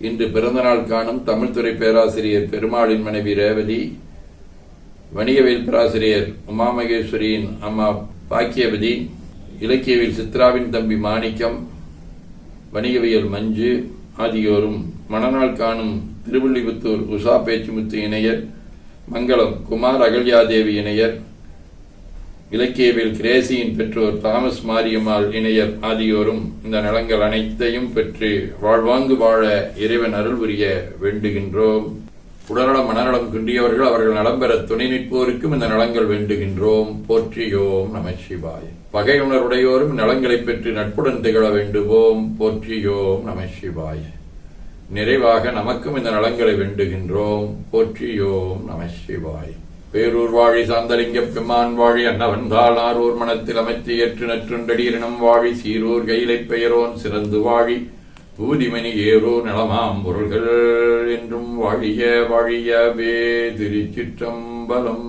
இன்று பிறந்தநாள் காணும் தமிழ்துறை பேராசிரியர் பெருமாளின் மனைவி ரேவதி வணிகவியல் பேராசிரியர் உமாமகேஸ்வரியின் அம்மா பாக்கியவதி இலக்கியவில் சித்ராவின் தம்பி மாணிக்கம் வணிகவியல் மஞ்சு ஆகியோரும் மணநாள் காணும் திருவள்ளிபுத்தூர் உஷா பேச்சுமுத்து இணையர் மங்களம் குமார் அகல்யாதேவி இணையர் இலக்கியவில் கிரேசியின் பெற்றோர் தாமஸ் மாரியம்மாள் இணையர் ஆகியோரும் இந்த நலங்கள் அனைத்தையும் பெற்று வாழ்வாங்கு வாழ இறைவன் அருள் புரிய வேண்டுகின்றோம். உடல்நலம் மனநலம் குன்றியவர்கள் அவர்கள் நலம் பெற துணை நிற்போருக்கும் இந்த நலங்கள் வேண்டுகின்றோம். போற்றியோம் நம சிவாய். பகையுணர்வுடையோரும் நலங்களை பெற்று நட்புடன் திகழ வேண்டுவோம். போற்றியோம் நம சிவாய். நிறைவாக நமக்கும் இந்த நலங்களை வேண்டுகின்றோம். போற்றியோம் நம சிவாய். பேரூர் வாழி சாந்தலிங்க பெம்மான் வாழி அன்னவந்தாள் ஆரூர் மனத்தில் அமைத்து ஏற்று நற்றுண்டடியினம் வாழி சீரூர் கையிலைப் பெயரோன் சிறந்து வாழி பூதிமணி ஏரோ நலமாம் பொருள்கள் என்றும் வாழிய வாழியவே திருச்சிற்றம்பலம்.